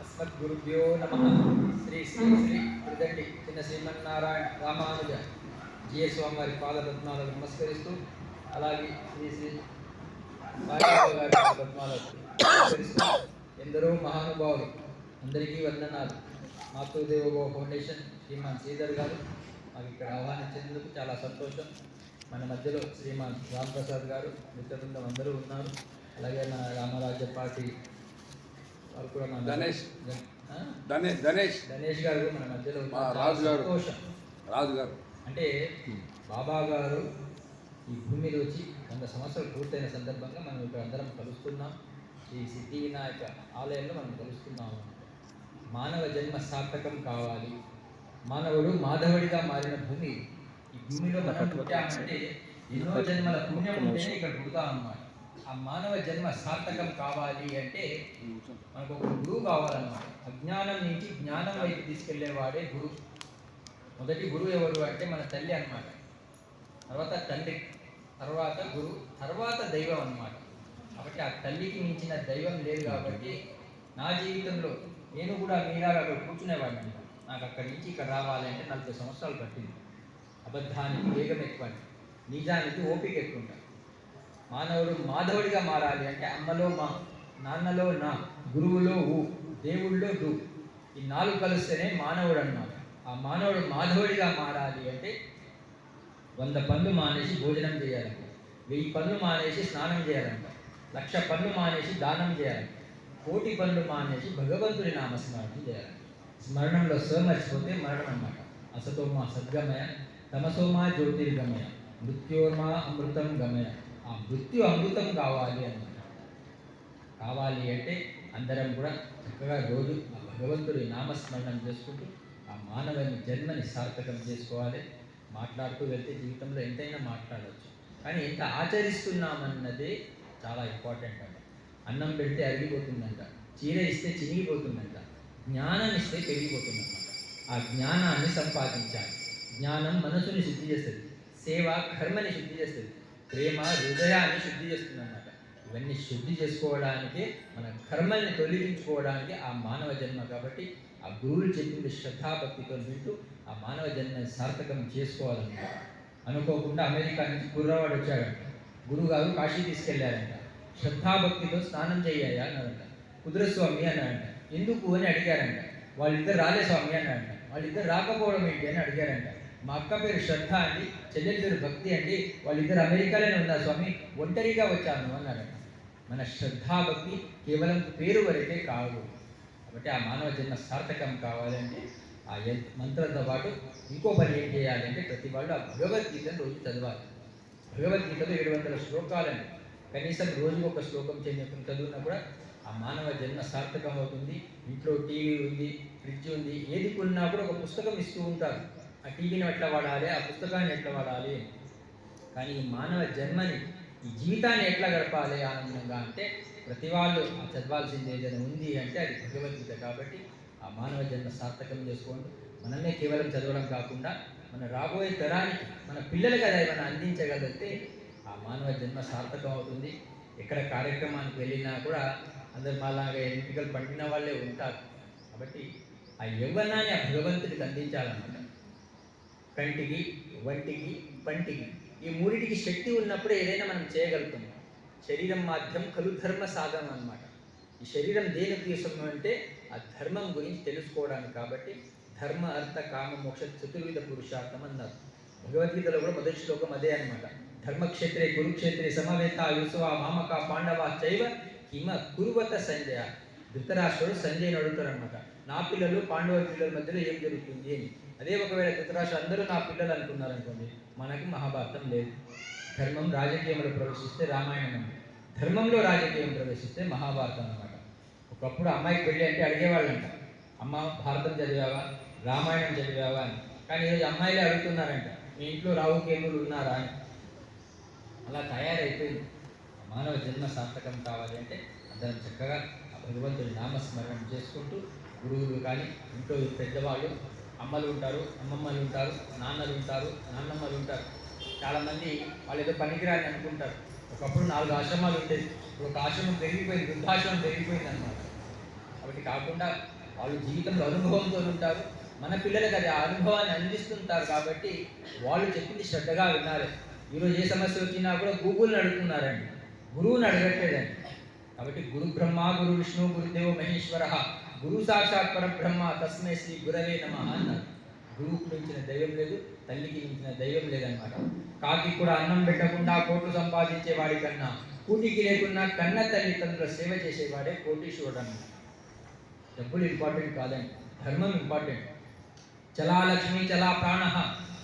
అస్మద్గురుభ్యో నమ శ్రీ శ్రీ శ్రీ త్రిదండి చిన్న శ్రీమన్నారాయణ రామానుజ జియ స్వామివారి పాదపద్మాలకు నమస్కరిస్తూ అలాగే శ్రీ శ్రీ బాలరావు గారి పాదపద్మాలకు నమస్కరిస్తూ ఎందరో మహానుభావులు అందరికీ వందనాలు. మాతృదేవో ఫౌండేషన్ శ్రీమాన్ శ్రీధర్ గారు మాకు ఇక్కడ ఆహ్వానించినందుకు చాలా సంతోషం. మన మధ్యలో శ్రీమాన్ రామ్ ప్రసాద్ గారు మిత్రబృందం అందరూ ఉన్నారు. అలాగే మన రామరాజ్య పార్టీ వారు కూడా మన గణేష్. ధనేష్ ధనేష్ గణేష్. గారు మన మధ్యలో రాజు గారు. సంతోషం. రాజు గారు. అంటే బాబా గారు ఈ భూమి మీద వచ్చి వంద సంవత్సరాలు పూర్తయిన సందర్భంగా మనం ఇక్కడ అందరం కలుస్తున్నాం. ఈ సిద్ధి వినాయక ఆలయంలో మనం కలుస్తున్నాం. మానవ జన్మ సార్థకం కావాలి. మానవుడు మాధవుడిగా మారిన భూమి ఈ భూమిలో మనం పుట్టామంటే ఎన్నో జన్మల పుణ్యం ఉంటేనే ఇక్కడ పుడతాం అన్నమాట. ఆ మానవ జన్మ సార్థకం కావాలి అంటే మనకు ఒక గురువు కావాలన్నమాట. అజ్ఞానం నుంచి జ్ఞానం వైపు తీసుకెళ్ళేవాడే గురువు. మొదటి గురువు ఎవరు అంటే మన తల్లి అన్నమాట. తర్వాత తండ్రి తర్వాత గురువు తర్వాత దైవం అన్నమాట. కాబట్టి ఆ తల్లికి మించిన దైవం లేదు కాబట్టి నా జీవితంలో నేను కూడా మీలాగా కూర్చునేవాడిని నాకు అక్కడి నుంచి ఇక్కడ రావాలంటే నలభై సంవత్సరాలు పట్టింది. అబద్ధానికి వేగం ఎక్కువ నిజానికి ఓపిక ఎక్కువ ఉంటారు మానవుడు మాధవుడిగా మారాలి అంటే అమ్మలో మా నాన్నలో నా గురువులో ఊ దేవుళ్ళో డు. ఈ నాలుగు కలిస్తేనే మానవుడు అన్నమాట ఆ మానవుడు మాధవుడిగా మారాలి అంటే వంద పనులు మానేసి భోజనం చేయాలంట. వెయ్యి పనులు మానేసి స్నానం చేయాలంట. లక్ష పనులు మానేసి దానం చేయాలంట. కోటి పనులు మానేసి భగవంతుడి నామస్మరణం చేయాలంట. స్మరణంలో స మర్చిపోతే మరణం అన్నమాట అసతోమా సద్గమయ తమసోమా జ్యోతిర్గమయ మృత్యోమా అమృతం గమయ. ఆ మృత్యు అమృతం కావాలి అన్నమాట. కావాలి అంటే అందరం కూడా చక్కగా రోజు ఆ భగవంతుడి నామస్మరణం చేసుకుంటూ ఆ మానవుని జన్మని సార్థకం చేసుకోవాలి. మాట్లాడుతూ వెళ్తే జీవితంలో ఎంతైనా మాట్లాడవచ్చు కానీ ఎంత ఆచరిస్తున్నామన్నదే చాలా ఇంపార్టెంట్ అంట. అన్నం పెడితే అరిగిపోతుందంట. చీర ఇస్తే చినిగిపోతుందంట. జ్ఞానం ఇస్తే పెరిగిపోతుందన్నమాట. ఆ జ్ఞానాన్ని సంపాదించాలి. జ్ఞానం మనసుని శుద్ధి చేస్తుంది. సేవ కర్మని శుద్ధి చేస్తుంది. ప్రేమ హృదయాన్ని శుద్ధి చేస్తుంది అన్నమాట ఇవన్నీ శుద్ధి చేసుకోవడానికి మన కర్మల్ని తొలగించుకోవడానికి ఆ మానవ జన్మ కాబట్టి ఆ గురువులు చెప్పింది శ్రద్ధాభక్తితో వింటూ ఆ మానవ జన్మని సార్థకం చేసుకోవాలన్నమాట. అనుకోకుండా అమెరికా నుంచి కుర్రవాడు వచ్చాడంట. గురువుగారు కాశీ తీసుకెళ్ళారంట. శ్రద్ధాభక్తితో స్నానం చేయాలి అన్నారంట. కుదురస్వామి అన్నారంట. ఎందుకు అని అడిగారంట. వాళ్ళిద్దరు రాలే స్వామి అన్నారంట వాళ్ళిద్దరు రాకపోవడం ఏంటి అని అడిగారంట. మా అక్క పేరు శ్రద్ధ అండి చెల్లెలి పేరు భక్తి అండి వాళ్ళిద్దరు అమెరికాలోనే ఉన్నారు స్వామి? ఒంటరిగా వచ్చాను అన్నారంట. మన శ్రద్ధాభక్తి కేవలం పేరు వరకే కాదు. కాబట్టి ఆ మానవ జన్మ సార్థకం కావాలంటే ఆ మంత్రంతో పాటు ఇంకో పని ఏం చేయాలి అంటే ప్రతి వాళ్ళు ఆ భగవద్గీతను రోజు చదవాలి. భగవద్గీతలో ఏడు వందల శ్లోకాలని కనీసం రోజు ఒక శ్లోకం చెందిన చదివినా కూడా ఆ మానవ జన్మ సార్థకం అవుతుంది ఇంట్లో టీవీ ఉంది ఫ్రిడ్జ్ ఉంది ఏది కొన్నా కూడా ఒక పుస్తకం ఇస్తూ ఉంటారు. ఆ టీవీని ఎట్లా వాడాలి ఆ పుస్తకాన్ని ఎట్లా వాడాలి? కానీ ఈ మానవ జన్మని ఈ జీవితాన్ని ఎట్లా గడపాలి ఆనందంగా అంటే ప్రతి వాళ్ళు చదవాల్సింది ఏదైనా ఉంది అంటే అది భగవద్గీత కాబట్టి ఆ మానవ జన్మ సార్థకం చేసుకోండి. మనమే కేవలం చదవడం కాకుండా మన రాబోయే తరానికి మన పిల్లలకి అది ఏమైనా అందించగలిగితే ఆ మానవ జన్మ సార్థకం అవుతుంది. ఎక్కడ కార్యక్రమానికి వెళ్ళినా కూడా అందరు మాలాగా ఎంపికలు పండిన వాళ్ళే ఉంటారు. కాబట్టి ఆ యవ్వనాన్ని ఆ భగవంతుడికి అందించాలన్నమాట. కంటికి వంటికి పంటికి. ఈ మూడింటికి శక్తి ఉన్నప్పుడు ఏదైనా మనం చేయగలుగుతాం. శరీరం మాధ్యం కలు ధర్మ సాధనం అనమాట ఈ శరీరం దేని కోసం అంటే ఆ ధర్మం గురించి తెలుసుకోవడానికి కాబట్టి ధర్మ అర్థ కామ మోక్ష చతుర్విధ పురుషార్థం అన్నారు. భగవద్గీతలో కూడా మొదటి శ్లోకం అదే అన్నమాట. ధర్మక్షేత్రే కురుక్షేత్రే సమవేత యుసవ మామక పాండవ చైవ కిమ కురువత సంజయ ధృతరాష్ట్రుడు సంజయ్ని అడుగుతారనమాట నా పిల్లలు పాండవ పిల్లల మధ్యలో ఏం జరుగుతుంది అని. అదే ఒకవేళ ధృతరాష్ట్రుడు అందరూ నా పిల్లలు అనుకున్నారు అనుకోండి మనకి మహాభారతం లేదు. ధర్మం రాజకీయంలో ప్రవేశిస్తే రామాయణం ధర్మంలో రాజకీయం ప్రవేశిస్తే మహాభారతం అనమాట ఒకప్పుడు అమ్మాయికి పెళ్ళి అంటే అడిగేవాళ్ళంట అమ్మ భారతం చదివావా? రామాయణం చదివావా? అని. కానీ ఈరోజు అమ్మాయిలే అడుగుతున్నారంట మీ ఇంట్లో రావు కేములు ఉన్నారా? అని. అలా తయారైపోయింది. మానవ జన్మ సార్థకం కావాలి అంటే అందరం చక్కగా ఆ భగవంతుడి నామస్మరణం చేసుకుంటూ గురువులు కానీ ఇంట్లో పెద్దవాళ్ళు అమ్మలు ఉంటారు అమ్మమ్మలు ఉంటారు నాన్నలు ఉంటారు నాన్నమ్మలు ఉంటారు. చాలామంది వాళ్ళు ఏదో పనికిరాని అనుకుంటారు. ఒకప్పుడు నాలుగు ఆశ్రమాలు ఉండేది ఇప్పుడు ఒక ఆశ్రమం పెరిగిపోయింది వృద్ధాశ్రమం పెరిగిపోయింది అన్నమాట. కాబట్టి కాకుండా వాళ్ళు జీవితంలో అనుభవంతో ఉంటారు. మన పిల్లలకు అది ఆ అనుభవాన్ని అందిస్తుంటారు కాబట్టి వాళ్ళు చెప్పింది శ్రద్ధగా వినాలి. ఈరోజు ఏ సమస్య వచ్చినా కూడా గూగుల్ని అడుగుతున్నారండి. గురువుని అడగట్లేదండి. కాబట్టి గురు బ్రహ్మ గురు విష్ణు గురుదేవ మహేశ్వర గురు సాక్షాత్ పరబ్రహ్మ తస్మై శ్రీ గురవే నమ అన్నారు. గురువుకు మించిన దైవం లేదు తల్లికి మించిన దైవం లేదనమాట కాకి కూడా అన్నం పెట్టకుండా కోట్లు సంపాదించే వాడి కన్నా కూటికి లేకున్నా కన్న తల్లి తల్లిదండ్రుల సేవ చేసేవాడే కోటీశ్వరుడు అన్నమాట డబ్బులు ఇంపార్టెంట్ కాదండి ధర్మం ఇంపార్టెంట్. చలా లక్ష్మి చలా ప్రాణ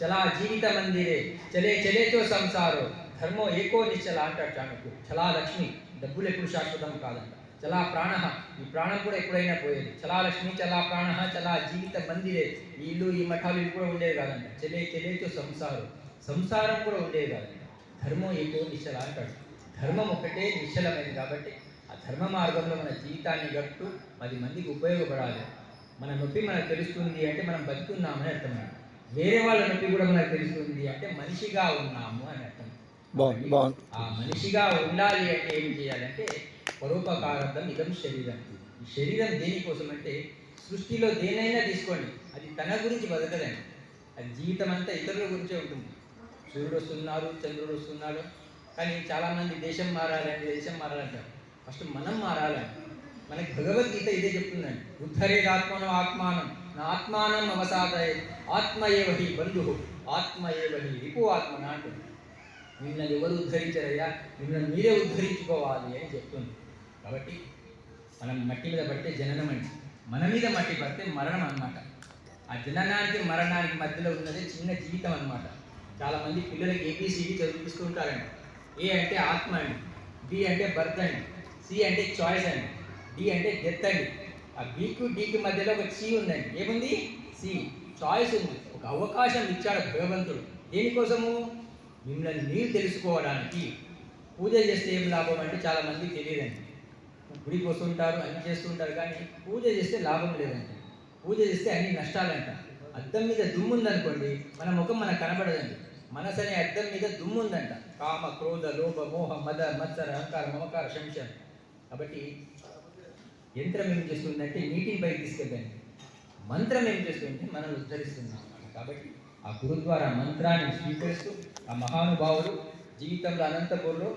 చలా జీవిత మందిరే చలే చలేతో సంసారో ధర్మం ఏకో నిశ్చల అంటాడు చాణక్యుడు. చలా లక్ష్మి డబ్బులు ఎప్పుడు శాశ్వతం కాదంట. చలా ప్రాణ ఈ ప్రాణం కూడా ఎప్పుడైనా పోయేది. చలా లక్ష్మి చలా ప్రాణ చలా జీవిత మందిరే. ఈ ఇల్లు ఈ మఠాలు ఇవి కూడా ఉండేవి కాదంట. చలే చలేతో సంసారం. సంసారం కూడా ఉండేది కాదంట. ధర్మం ఏకో నిశ్చల అంటాడు. ధర్మం ఒకటే నిశ్చలమైంది కాబట్టి ఆ ధర్మ మార్గంలో మన జీవితాన్ని గట్టు పది మందికి ఉపయోగపడాలి. మన నొప్పి మనకు తెలుస్తుంది అంటే మనం బతుకున్నామని అర్థం వేరే వాళ్ళ నొప్పి కూడా మనకు తెలుస్తుంది అంటే మనిషిగా ఉన్నాము అని బాగుంది బాగుంది. ఆ మనిషిగా ఉండాలి అంటే ఏం చేయాలంటే పరోపకారార్థం ఇదం శరీరం. ఈ శరీరం దేనికోసం అంటే సృష్టిలో దేనైనా తీసుకోండి అది తన గురించి బతకదండి. అది జీవితం అంతా ఇతరుల గురించే ఉంటుంది. సూర్యుడు వస్తున్నారు చంద్రుడు వస్తున్నాడు కానీ చాలామంది దేశం మారాలంటే దేశం మారాలంటారు. ఫస్ట్ మనం మారాలండి. మనకి భగవద్గీత ఇదే చెప్తుందండి. ఉద్ధరేది ఆత్మను ఆత్మానం నా ఆత్మానం అవసాదయ ఆత్మ ఏవహి బంధు ఆత్మ ఏవహి రిపు ఆత్మన అంటుంది. మిమ్మల్ని ఎవరు ఉద్ధరించారయ్యా? మిమ్మల్ని మీరే ఉద్ధరించుకోవాలి అని చెప్తుంది. కాబట్టి మనం మట్టి మీద పడితే జననం అండి మన మీద మట్టి పడితే మరణం అన్నమాట. ఆ జననానికి మరణానికి మధ్యలో ఉన్నది చిన్న జీవితం అన్నమాట. చాలామంది పిల్లలకి ఏబిసిడి చదివిస్తూ ఉంటారండి. ఏ అంటే ఆత్మ అండి. బి అంటే బర్త్ అండి. సి అంటే చాయిస్ అండి. డి అంటే డెత్ అండి. ఆ బికు డికి మధ్యలో ఒక సి ఉందండి. ఏముంది? సి చాయిస్ ఉంది. ఒక అవకాశం ఇచ్చాడు భగవంతుడు. దేనికోసము? మిమ్మల్ని మీరు తెలుసుకోవడానికి పూజ చేస్తే ఏం లాభం అంటే చాలా మందికి తెలియదండి. గుడికి వస్తుంటారు అన్ని చేస్తుంటారు కానీ పూజ చేస్తే లాభం లేదండి. పూజ చేస్తే అన్ని నష్టాలంట. అద్దం మీద దుమ్ము ఉందనుకోండి మన ముఖం మనకు కనబడదండి. మనసు అనే అద్దం మీద దుమ్ము ఉందంట కామ క్రోధ లోభ మోహ మద మత్సర అహంకార మమకార శంశం కాబట్టి యంత్రం ఏం చేస్తుందంటే నీటిని పైకి తీసుకెళ్ళండి. మంత్రం ఏం చేస్తుందంటే మనల్ని ఉద్ధరిస్తున్నాం కాబట్టి ఆ గురుద్వారా మంత్రాన్ని స్వీకరిస్తూ ఆ మహానుభావులు జీవితంలో అనంతపూర్లో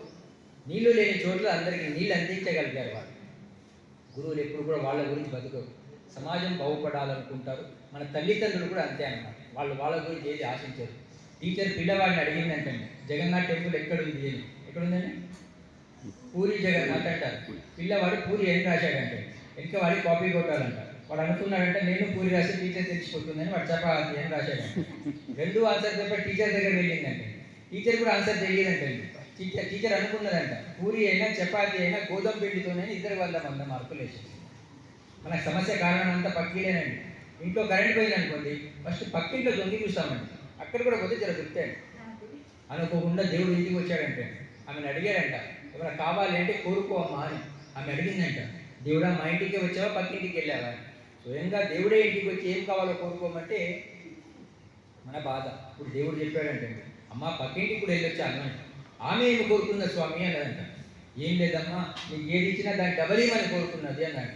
నీళ్ళు లేని చోట్ల అందరికీ నీళ్ళు అందించగలిగారు వాళ్ళు. గురువులు ఎప్పుడు కూడా వాళ్ళ గురించి బతుకరు. సమాజం బాగుపడాలనుకుంటారు. మన తల్లిదండ్రులు కూడా అంతే అన్నమాట. వాళ్ళు వాళ్ళ గురించి ఏది ఆశించారు. టీచర్ పిల్లవాడిని అడిగిందంటండి జగన్నాథ్ టెంపుల్ ఎక్కడుంది అని? ఎక్కడుందండి? పూరి జగన్నాథ్ అంటారు. పిల్లవాడు పూరి ఏం రాశాడంటే వెనక వాడి కాపీ కొట్టాలంట. వాడు అనుకున్నాడంటే నేను పూరి రాసి టీచర్ తెచ్చిపోతుందని వాడు చపాతి అని రాశాడు రెండు ఆన్సర్ పేపర్ టీచర్ దగ్గర వెళ్ళిందంటే టీచర్ కూడా ఆన్సర్ తెలియదంటే టీచర్ టీచర్ అనుకున్నదంట పూరి అయినా చపాతి అయినా గోధుమ పిండితోనే ఇద్దరు వల్ల వంద మార్కులు వేసేసి మనకు సమస్య కారణం అంతా పక్కిలేనండి ఇంట్లో కరెంట్ పోయింది అనుకోండి ఫస్ట్ పక్కింట్లో దొంగి చూస్తామండి. అక్కడ కూడా పోతే జర దొరుకుతాయండి అనుకోకుండా దేవుడు ఇంటికి వచ్చాడంటే ఆమెను అడిగాడంట ఎవరైనా కావాలి అంటే కోరుకో అమ్మా అని. ఆమె అడిగిందంట దేవుడా మా ఇంటికి వచ్చావా? పక్కింటికి వెళ్ళావా? స్వయంగా దేవుడే ఇంటికి వచ్చి ఏం కావాలో కోరుకోమంటే మన బాధ. ఇప్పుడు దేవుడు చెప్పాడంటే అమ్మ పక్కింటికి కూడా వెళ్ళొచ్చాను అని ఆమె ఏమి కోరుకుందా స్వామి? అన్నదంట. ఏం లేదమ్మా నీకు ఏది ఇచ్చినా దాన్ని డబల్ ఇవ్వని కోరుకున్నది అన్నాడు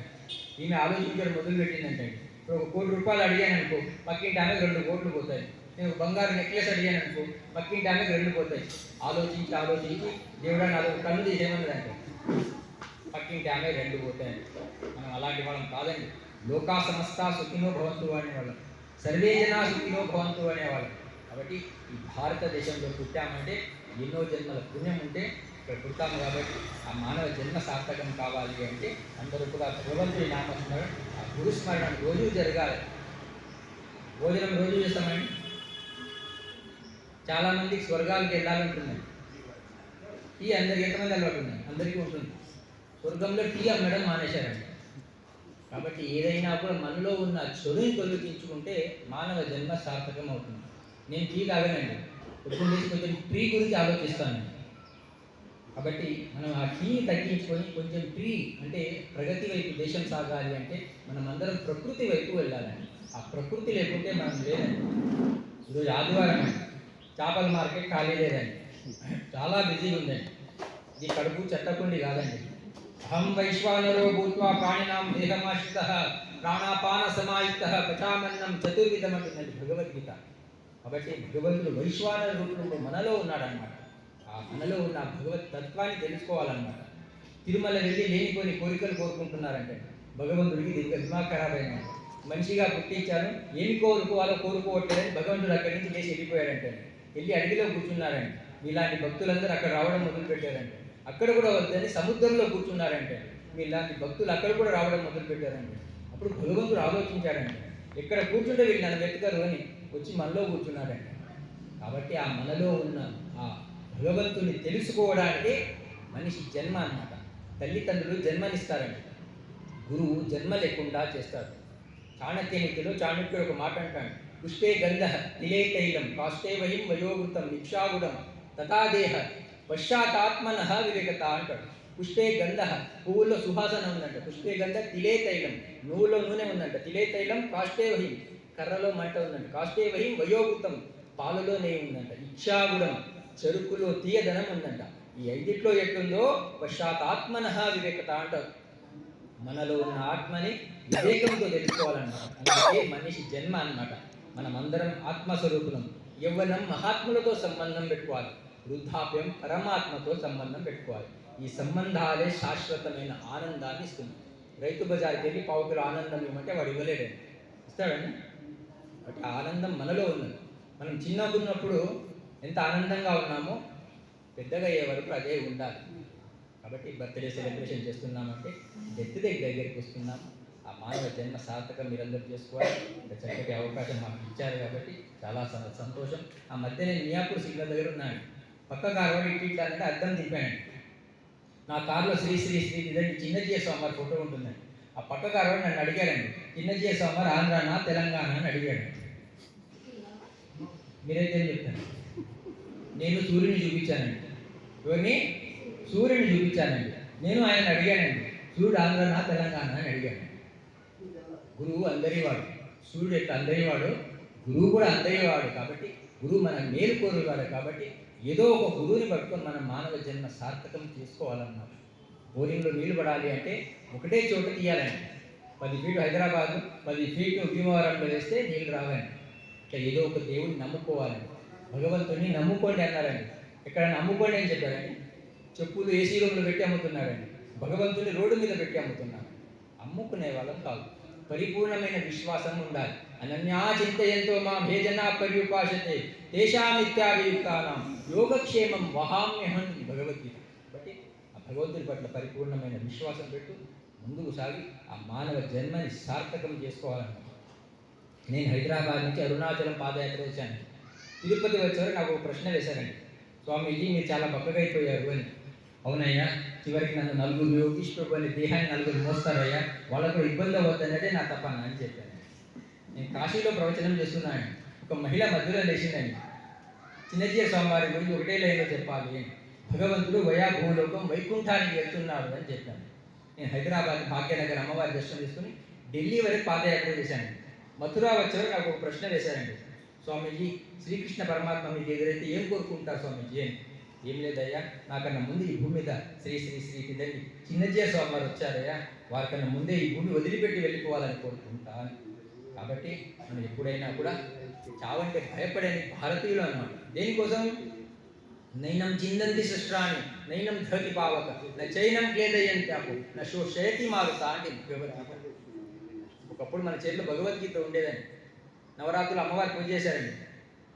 ఈమె ఆలోచించడం మొదలుపెట్టిందంటే ఇప్పుడు ఒక కోటి రూపాయలు అడిగాను అనుకో పక్కింటి ఆమెకు రెండు కోట్లు పోతాయి. నేను బంగారు నెక్లెస్ అడిగాను అనుకో పక్కింటి ఆమెకు రెండు పోతాయి. ఆలోచించి ఆలోచించి దేవుడా నాలుగు కళ్ళు తీసేమన్నదంట పక్కింటి ఆమె రెండు పోతాయి. మనం అలాంటి వాళ్ళం కాదండి. లోకా సమస్త సుఖినో భవంతు అనేవాళ్ళం. సర్వే జనా సుఖినో భవంతు అనేవాళ్ళం. కాబట్టి ఈ భారతదేశంలో పుట్టామంటే ఎన్నో జన్మల పుణ్యం ఉంటే ఇక్కడ పుట్టాము కాబట్టి ఆ మానవ జన్మ సార్థకం కావాలి అంటే అందరూ కూడా భగవంతుడి నామస్మరణ ఆ గురుస్మరణ రోజు జరగాలి. భోజనం రోజు చేస్తామండి? చాలామంది స్వర్గాలకు వెళ్ళాలంటున్నారు. టీ అందరికి ఎంతమంది అలవాటు ఉన్నాయి? అందరికీ ఉంటుంది. స్వర్గంలో టీ అమ్మడం మానేశారండి. కాబట్టి ఏదైనా కూడా మనలో ఉన్న చొరుని తొలగించుకుంటే మానవ జన్మ సార్థకం అవుతుంది. నేను టీ తాగనండి. ఇప్పుడు లేచి కొంచెం ట్రీ గురించి ఆలోచిస్తాను. కాబట్టి మనం ఆ టీ తగ్గించుకొని కొంచెం ట్రీ అంటే ప్రగతి వైపు దేశం సాగాలి అంటే మనం అందరం ప్రకృతి వైపు వెళ్ళాలండి. ఆ ప్రకృతి లేకుంటే మనం లేదండి. ఈరోజు ఆదివారం అండి. చేపల మార్కెట్ ఖాళీ లేదండి. చాలా బిజీగా ఉందండి. ఇది కడుపు చెత్తకుండి కాదండి. అహం వైశ్వానరో భూత్వా ప్రాణినాం దేహమాశ్రిత ప్రాణాపాన సమాయుక్త పచామన్నం చతుర్విధం అంటుందండి భగవద్గీత. కాబట్టి భగవంతుడు వైశ్వాన రూపంలో మనలో ఉన్నాడనమాట ఆ మనలో ఉన్న భగవత్ తత్వాన్ని తెలుసుకోవాలన్నమాట. తిరుమల వెళ్ళి లేనిపోని కోరికలు కోరుకుంటున్నారంటే భగవంతుడికి దీనికి దిమాగ్ ఖరాబ్ అయినా మనిషిగా పుట్టించాను ఏమి కోరుకోవాలో కోరుకోవట్లేదని భగవంతుడు అక్కడి నుంచి లేచి వెళ్ళిపోయాడంటే వెళ్ళి అడవిలో కూర్చున్నారండి మీలాంటి భక్తులందరూ అక్కడ రావడం మొదలుపెట్టారంటే అక్కడ కూడా వద్దని సముద్రంలో కూర్చున్నారంటే మీలాంటి భక్తులు అక్కడ కూడా రావడం మొదలు పెట్టారంటే అప్పుడు భగవంతుడు ఆలోచించాడంటే ఎక్కడ కూర్చుంటే వీళ్ళు నన్ను వెతకరు అని వచ్చి మనలో కూర్చున్నాడంట. కాబట్టి ఆ మనలో ఉన్న ఆ భగవంతుని తెలుసుకోవడానికి మనిషి జన్మ అన్నమాట. తల్లిదండ్రులు జన్మనిస్తారంట. గురువు జన్మ లేకుండా చేస్తారు చాణక్య నీతిలో చాణక్యుడు ఒక మాట అంటాడు. పుష్పే గంధ తిలే తైలం కాష్టే వయం వయోవృతం నిక్షాగుడం తథాదేహ పశ్చాత్మన వివేకత అంటాడు. పుష్పే గంధ పువ్వుల్లో సుహాసన ఉందంట. పుష్పే గంధ తిలే తైలం నువ్వులో నూనె ఉందంట. తిలే తైలం కాష్టే వహిం కర్రలో మంట ఉందంట. కాష్టే వహిం వయోవృతం పాలలో నెయ్యి ఉందంట. ఇచ్చాగుడం చెరుకులో తీయదనం ఉందంట. ఈ ఐదిట్లో ఎట్లుందో పశ్చాత్మన వివేకత అంటారు. మనలో ఉన్న ఆత్మని వివేకంతో తెలుసుకోవాలన్నమాట. అందుకే మనిషి జన్మ అన్నమాట. మనమందరం ఆత్మస్వరూపులం. యవ్వనం మహాత్ములతో సంబంధం పెట్టుకోవాలి. వృద్ధాప్యం పరమాత్మతో సంబంధం పెట్టుకోవాలి. ఈ సంబంధాలే శాశ్వతమైన ఆనందాన్ని ఇస్తుంది రైతు బజార్కి వెళ్ళి పావు ఆనందం ఇవ్వమంటే వాడు ఇవ్వలేడండి ఇస్తాడండి? కాబట్టి ఆ ఆనందం మనలో ఉన్నది మనం చిన్నగా ఉన్నప్పుడు ఎంత ఆనందంగా ఉన్నామో పెద్దగా అయ్యే వరకు అదే ఉండాలి కాబట్టి బర్త్డే సెలబ్రేషన్ చేస్తున్నామంటే డెత్ దగ్గర దగ్గరికి వస్తున్నాము ఆ మానవ జన్మ సార్థకం మీరందరూ చేసుకోవాలి ఇంకా చక్కటి అవకాశం మాకు ఇచ్చారు కాబట్టి చాలా సంతోషం ఆ మధ్య నేను మియాపూర్ సిగ్నల్ దగ్గర ఉన్నాను పక్క కారు వాడు ఇటు ఇట్లా అంటే అద్దం తిప్పాను నా కారులో శ్రీ శ్రీ శ్రీ ఇదండి చిన్నజీయ స్వామివారి ఫోటో ఉంటుందండి ఆ పక్క కారు నన్ను అడిగారండి చిన్నజయ స్వామి ఆంధ్రానా తెలంగాణ అని అడిగాడు. మీరైతే ఏం చెప్తాను నేను సూర్యుని చూపించానండి. ఇవన్నీ సూర్యుని చూపించానండి. నేను ఆయన అడిగానండి. సూర్యుడు ఆంధ్రానా తెలంగాణ అని అడిగాను గురువు అందరి వాడు సూర్యుడు ఎట్లా అందరి వాడు గురువు కూడా అందరి వాడు కాబట్టి గురువు మన మేలు కోరేవాడు కాబట్టి ఏదో ఒక గురువుని పట్టుకొని మనం మానవ జన్మ సార్థకం చేసుకోవాలన్నారు బోరింగ్లో నీళ్ళు పడాలి అంటే ఒకటే చోట తీయాలండి. పది ఫీటు హైదరాబాద్ పది ఫీటు భీమవరంలో వేస్తే నీళ్ళు రావండి. ఇట్లా ఏదో ఒక దేవుడిని నమ్ముకోవాలండి భగవంతుని నమ్ముకోండి అన్నారండి. ఇక్కడ నమ్ముకోండి అని చెప్పారండి? చెప్పులు ఏసీ రూమ్లో పెట్టి అమ్ముతున్నారండి. భగవంతుని రోడ్డు మీద పెట్టి అమ్ముతున్నారు. అమ్ముకునే వాళ్ళం కాదు. పరిపూర్ణమైన విశ్వాసం ఉండాలి. అనన్యా చింతయంతో మా భేజన పర్యుపాసతే తేషామిత్యాభియుక్తానం యోగక్షేమం వహామ్యహం భగవద్గీత. కాబట్టి ఆ భగవంతుని పట్ల పరిపూర్ణమైన విశ్వాసం పెట్టు ముందుకు సాగి ఆ మానవ జన్మని సార్థకం చేసుకోవాలన్నమాట నేను హైదరాబాద్ నుంచి అరుణాచలం పాదయాత్ర చేశాను. తిరుపతి వచ్చేవారు నాకు ఒక ప్రశ్న వేశారండి. స్వామీజీ మీరు చాలా బక్కగైపోయారు అని. అవునయ్యా చివరికి నన్ను నలుగురు యోగీశ్వరు దేహాన్ని నలుగురు మోస్తారయ్యా వాళ్ళకు ఇబ్బంది అవుతుందంటే నా తప్పన అని చెప్పాను. నేను కాశీలో ప్రవచనం చేస్తున్నాను. ఒక మహిళ మధ్యలో లేచిందండి. చిన్నజీయ స్వామివారి గురించి ఒకటే లైన్లో చెప్పాలి. భగవంతుడు వయా భూలోకం వైకుంఠానికి వెళ్తున్నాడు అని చెప్పాను. నేను హైదరాబాద్ భాగ్యనగర్ అమ్మవారి దర్శనం చేసుకుని ఢిల్లీ వరకు పాదయాత్ర చేశాను. మథురా వచ్చారు నాకు ఒక ప్రశ్న వేశారండి. స్వామీజీ శ్రీకృష్ణ పరమాత్మ మీకు ఎదురైతే ఏం కోరుకుంటారు స్వామీజీ అని. ఏం లేదయ్యా నాకన్నా ముందు ఈ భూమి మీద శ్రీ శ్రీ శ్రీ ఇదండి చిన్నజయ స్వామి వారు వచ్చారయ్యా వారికన్నా ముందే ఈ భూమి వదిలిపెట్టి వెళ్ళిపోవాలని కోరుకుంటా కాబట్టి మనం ఎప్పుడైనా కూడా చావంటే భయపడని భారతీయులు అన్నమాట. దేనికోసం? నైనం చిందంతి సృష్టాన్ని నైనం ధరతి పావక నా చైనం అప్పు నా శో శయతి మారుతా అంటే ఒకప్పుడు మన చేతిలో భగవద్గీత ఉండేదండి. నవరాత్రులు అమ్మవారి పూజ చేశారండి.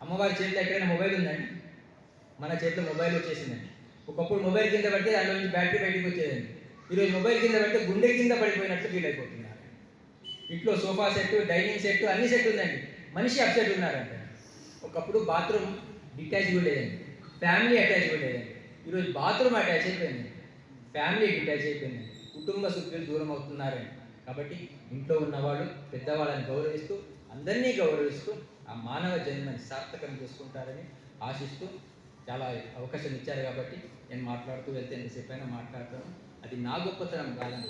అమ్మవారి చేతిలో ఎక్కడైనా మొబైల్ ఉందండి? మన చేతిలో మొబైల్ వచ్చేసిందండి. ఒకప్పుడు మొబైల్ కింద పడితే దాంట్లో నుంచి బ్యాటరీ బయటకు వచ్చేదండి. ఈరోజు మొబైల్ కింద పడితే గుండె కింద పడిపోయినట్లు ఫీల్ అయిపోతున్నారు. ఇంట్లో సోఫా సెట్ డైనింగ్ సెట్ అన్ని సెట్ ఉందండి. మనిషి అప్సెట్ ఉన్నారంట. ఒకప్పుడు బాత్రూమ్ డిటాచ్ కూడా లేదండి ఫ్యామిలీ అటాచ్ కూడా లేదండి ఈరోజు బాత్రూమ్ అటాచ్ అయిపోయింది. ఫ్యామిలీకి అటాచ్ అయిపోయింది. కుటుంబ సభ్యులు దూరం అవుతున్నారని కాబట్టి ఇంట్లో ఉన్నవాళ్ళు పెద్దవాళ్ళని గౌరవిస్తూ అందరినీ గౌరవిస్తూ ఆ మానవ జన్మని సార్థకం చేసుకుంటారని ఆశిస్తూ చాలా అవకాశం ఇచ్చారు కాబట్టి నేను మాట్లాడుతూ వెళ్తే ఎంతసేపు అయినా మాట్లాడతాను. అది నా గొప్పతనం కాదని